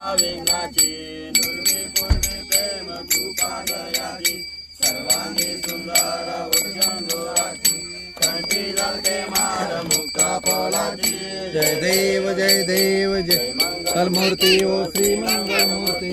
विघ्नाची नुर्वी पूर्वी प्रेम कृपा दयाची सर्वांगी सुंदर उर्जंदुराची कंठी जलते मार मुक्ता फलाची जय देव जय देव जय मंगलमूर्ती ओ श्री मंगलमूर्ती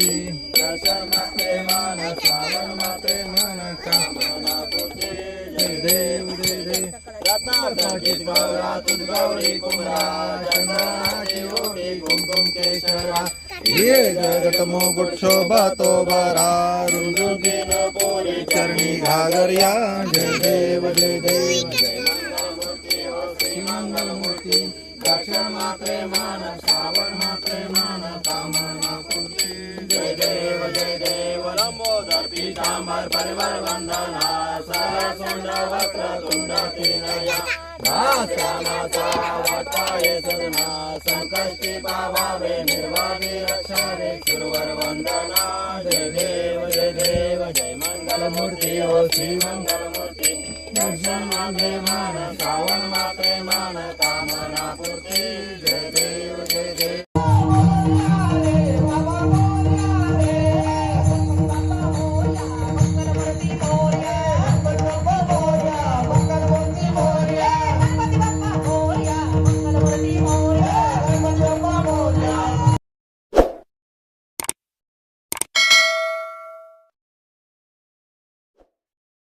दर्शन मात्रे मान श्रावण मात्रे मन कामना पुते जय देव जय देव. रत्नाची गौरा कुमरा चंद्राची ओढी कुमकुम केशरा. ये जगत मुकुट शोभा तो बरा रुंजुकीन पोरे चरणी घागरिया जय देव जय देव। जय मंगलमूर्ती ओ श्री मंगलमूर्ती दर्शन मात्रे मान श्रावण मात्रे मान कामना पूर्ती जय देव जय देव। लंबोदर पीतांबर परिवार वंदना सरसुंड वक्र तुंड तीनया। श्यामाचा वाटा ये वंदना जय देव जय देव जय मंगलमूर्ती ओ श्री मंगलमूर्ती दर्शन माझे मान श्रावण माते मान कामना पूर्ती जय देव जय देव